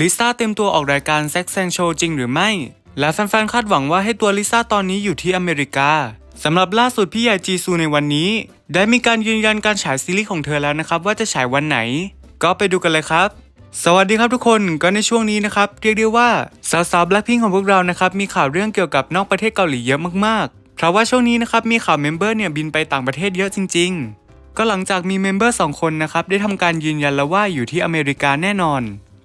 ลิซ่าเต็มตัวออกรายการแซ็กแซงโชว์จริงหรือไม่ และแฟนๆ คาดหวังว่าให้ตัวลิซ่าตอนนี้อยู่ที่อเมริกาสำหรับล่าสุดพี่ใหญ่จีซูในวันนี้ ได้มีการยืนยันการฉายซีรีส์ของเธอแล้วนะครับ ว่าจะฉายวันไหน ก็ไปดูกันเลยครับ สวัสดีครับทุกคนก็ในช่วงนี้นะครับ เรียกได้ว่าสาวๆแบล็คพิงของพวกเรานะครับมีข่าวเรื่องเกี่ยวกับนอกประเทศเกาหลีเยอะมากๆ เพราะว่าช่วงนี้นะครับมีข่าวเมมเบอร์เนี่ยบินไปต่างประเทศเยอะจริง ๆ ก็หลังจากมีเมมเบอร์สองคนนะครับได้ทำการยืนยันแล้วว่าอยู่ที่อเมริกาแน่นอน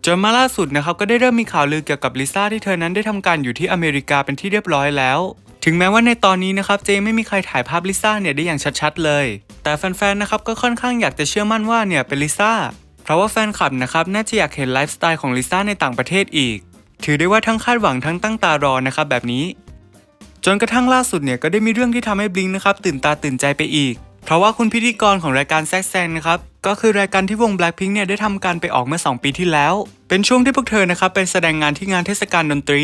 จนมาล่าสุดนะครับก็ได้เริ่มมีข่าวลือเกี่ยวกับลิซ่าที่เธอนั้นได้ทำการอยู่ที่อเมริกาเป็นที่เรียบร้อยแล้ว ถึงแม้ว่าในตอนนี้นะครับเจไม่มีใครถ่ายภาพลิซ่าเนี่ยได้อย่างชัดๆเลย แต่แฟนๆนะครับก็ค่อนข้างอยากจะเชื่อมั่นว่าเนี่ยเป็นลิซ่าเพราะว่าแฟนคลับนะครับน่าจะอยากเห็นไลฟ์สไตล์ของลิซ่าในต่างประเทศอีก ถือได้ว่าทั้งคาดหวังทั้งตั้งตารอนะครับแบบนี้ จนกระทั่งล่าสุดเนี่ยก็ได้มีเรื่องที่ทำให้บลิงนะครับตื่นตาตื่นใจไปอีก เพราะว่าคุณพิธีกรของรายการแซกแซงนะครับก็คือรายการที่วง Blackpink เนี่ยได้ทำการไปออกเมื่อ 2 ปีที่แล้ว เป็นช่วงที่พวกเธอนะครับไปแสดงงานที่งานเทศกาลดนตรี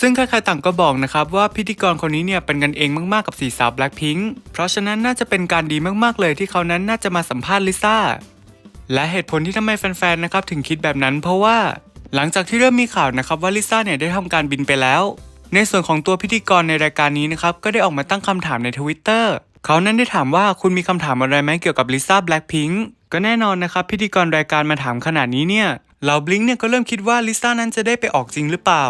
ซึ่งใครๆต่างก็บอกนะครับว่าพิธีกรคนนี้เนี่ยเป็นกันเองมากๆกับสีสาว Blackpink เพราะฉะนั้นน่าจะเป็นการดีมากๆเลยที่เขานั้นน่าจะมาสัมภาษณ์ลิซ่าและเหตุผลที่ทำไมแฟนๆนะครับถึงคิดแบบนั้นเพราะว่า หลังจากที่เริ่มมีข่าวนะครับว่าลิซ่าเนี่ยได้ทำการบินไปแล้วในส่วนของตัวพิธีกรในรายการนี้นะครับ ก็ได้ออกมาตั้งคำถามในทวิตเตอร์เขานั้นได้ถามว่าคุณมีคำถามอะไรไหมเกี่ยวกับลิซ่าแบล็คพิงก์ก็แน่นอนนะครับ พิธีกรรายการมาถามขนาดนี้เนี่ย เหล่าบลิงเนี่ยก็เริ่มคิดว่าลิซ่านั้นจะได้ไปออกจริงหรือเปล่า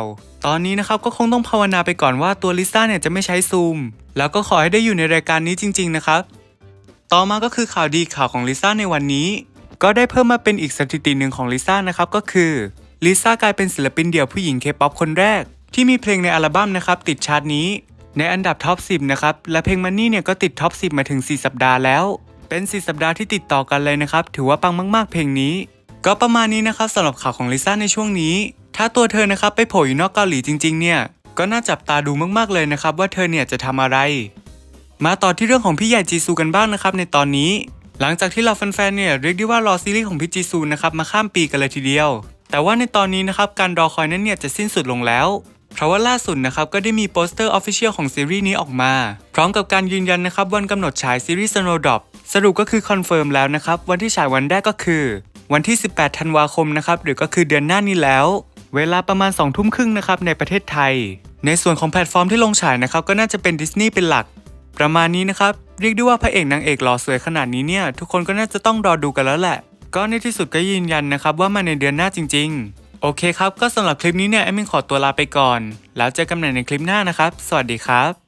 ตอนนี้นะครับก็คงต้องภาวนาไปก่อนว่าตัวลิซ่าเนี่ยจะไม่ใช้ซูม แล้วก็ขอให้ได้อยู่ในรายการนี้จริง ๆ นะครับ ต่อมาก็คือข่าวดีข่าวของลิซ่าในวันนี้ ก็ได้เพิ่มมาเป็นอีกสถิติหนึ่งของลิซ่านะครับก็คือลิซ่ากลายเป็นศิลปินเดี่ยวผู้หญิงเคป๊อปคนแรก ที่มีเพลงในอัลบั้มนะครับติดชาร์ตนี้ ในอันดับท็อป 10 นะครับ และเพลงมันนี่เนี่ยก็ติดท็อป 10 มาถึง 4 สัปดาห์แล้ว เป็น 4 สัปดาห์ที่ติดต่อกันเลยนะครับ ถือว่าปังมาก ๆ เพลงนี้ ก็ประมาณนี้นะครับสำหรับข่าวของลิซ่าในช่วงนี้ ถ้าตัวเธอนะครับไปโผล่อยู่นอกเกาหลีจริง ๆ เนี่ย ก็น่าจับตาดูมากๆเลยนะครับว่าเธอเนี่ยจะทำอะไร มาต่อที่เรื่องของพี่ใหญ่จีซูกันบ้างนะครับในตอนนี้ หลังจากที่เราแฟนๆเนี่ยเรียกได้ว่ารอซีรีส์ของพี่จีซูนะครับมาข้ามปีกันเลยทีเดียว แต่ว่าในตอนนี้นะครับการรอคอยนั้นเนี่ยจะสิ้นสุดลงแล้วเพราะว่าล่าสุดนะครับก็ได้มีโปสเตอร์ออฟฟิเชียลของซีรีส์นี้ออกมา พร้อมกับการยืนยันนะครับวันกำหนดฉายซีรีส์ Snowdrop สรุปก็คือคอนเฟิร์มแล้วนะครับ วันที่ฉายวันแรกก็คือ วันที่ 18 ธันวาคมนะครับหรือก็คือเดือนหน้านี้แล้ว เวลาประมาณ 2 ทุ่มครึ่งนะครับในประเทศไทย ในส่วนของแพลตฟอร์มที่ลงฉายนะครับก็น่าจะเป็นดิสนีย์เป็นหลัก ประมาณนี้นะครับเรียกได้ว่าพระเอกนางเอกหล่อสวยขนาดนี้เนี่ยทุกคนก็น่าจะต้องรอดูกันแล้วแหละ ก็ในที่สุดก็ยืนยันนะครับว่ามาในเดือนหน้าจริง ๆ โอเคครับก็สำหรับคลิปนี้เนี่ยแอมมินขอตัวลาไปก่อน แล้วเจอกันใหม่ในคลิปหน้านะครับ สวัสดีครับ